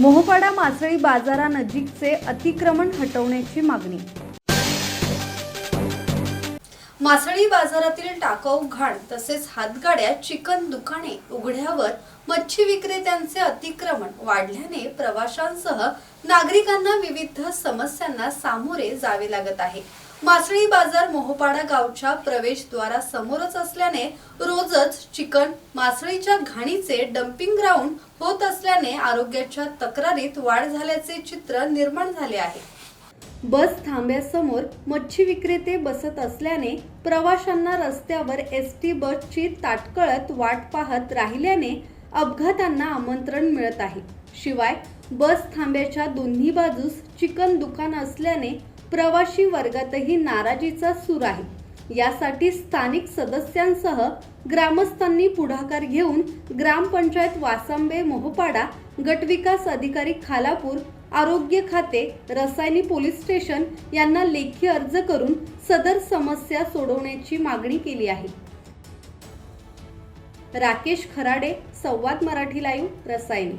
मोहपाडा मासळी बाजारानजीकचे अतिक्रमण हटवण्याची मागणी. मासळी बाजारातील टाकाऊ घाण तसेच हातगाड्या चिकन दुकाने उघड्यावर मच्छी विक्रेत्यांचे अतिक्रमण वाढल्याने प्रवाशांसह नागरिकांना विविध समस्यांना सामोरे जावे लागत आहे. मासळी बाजार मोहपाडा गावच्या प्रवेशद्वारासमोरच असल्याने रोजच चिकन मासळीच्या घाणीचे डम्पिंग ग्राउंड होत असल्याने आरोग्याच्या तक्रारीत वाढ झाल्याचे चित्र निर्माण झाले आहे. बस थांब्यासमोर मच्छी विक्रेते बसत असल्याने प्रवाशांना रस्त्यावर एस टी बसची ताटकळत वाट पाहत राहिल्याने अपघातांना आमंत्रण मिळत आहे. शिवाय बस थांब्याच्या दोन्ही बाजूस चिकन दुकान असल्याने प्रवाशी वर्गातही नाराजीचा सूर आहे. यासाठी स्थानिक सदस्यांसह ग्रामस्थांनी पुढाकार घेऊन ग्रामपंचायत वासांबे मोहपाडा गटविकास अधिकारी खालापूर आरोग्य खाते रसायनी पोलीस स्टेशन यांना लेखी अर्ज करून सदर समस्या सोडवण्याची मागणी केली आहे. राकेश खराडे संवाद मराठी लाईव्ह रसायनी.